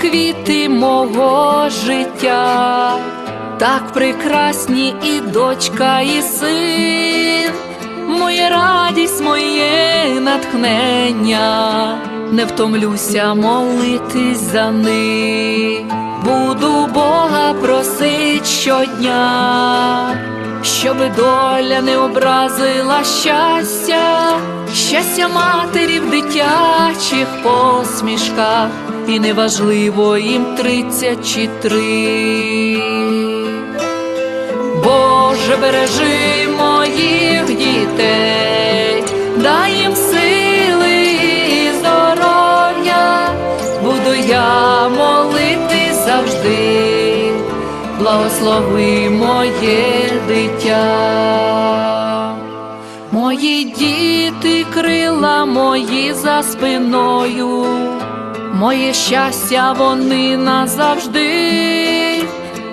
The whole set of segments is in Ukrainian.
квіти мого життя, так прекрасні і дочка, і син, моя радість, моє натхнення, не втомлюся молитись за них, буду Бога просить щодня щоб доля не образила щастя, щастя матері в дитячих посмішках, і неважливо їм тридцять чи три. Боже, бережи моїх дітей, дай їм сили і здоров'я, буду я молити завжди. Благослови моє дитя, мої діти, крила мої за спиною, моє щастя, вони назавжди,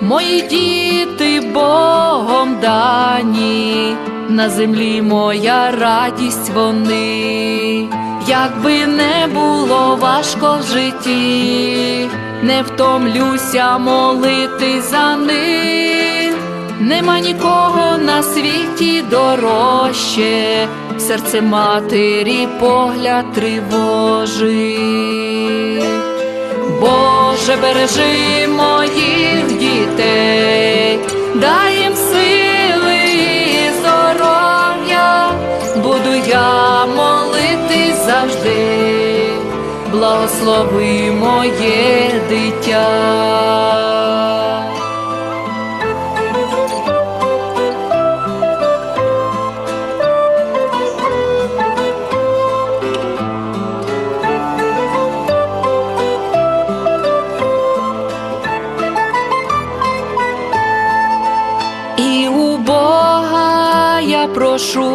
мої діти Богом дані, на землі моя радість вони, якби не було важко в житті не втомлюся молити за них, нема нікого на світі дорожче, серце матері погляд тривожить. Боже, бережи моїх дітей, дай їм сили і здоров'я, буду я молити завжди благослови моє дитя. Прошу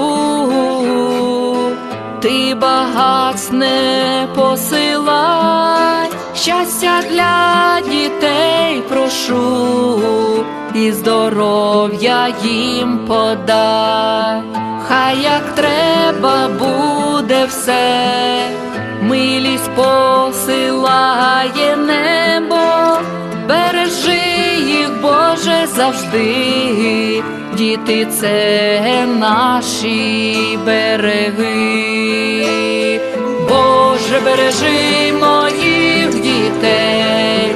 ти багатств не посилай, щастя для дітей прошу, і здоров'я їм подай, хай як треба буде все, милість посилає небо, завжди діти це наші береги, Боже, бережи моїх дітей,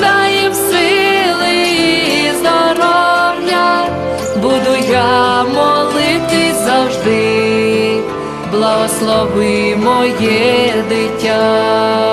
дай їм сили і здоров'я, буду я молити завжди, благослови моє дитя.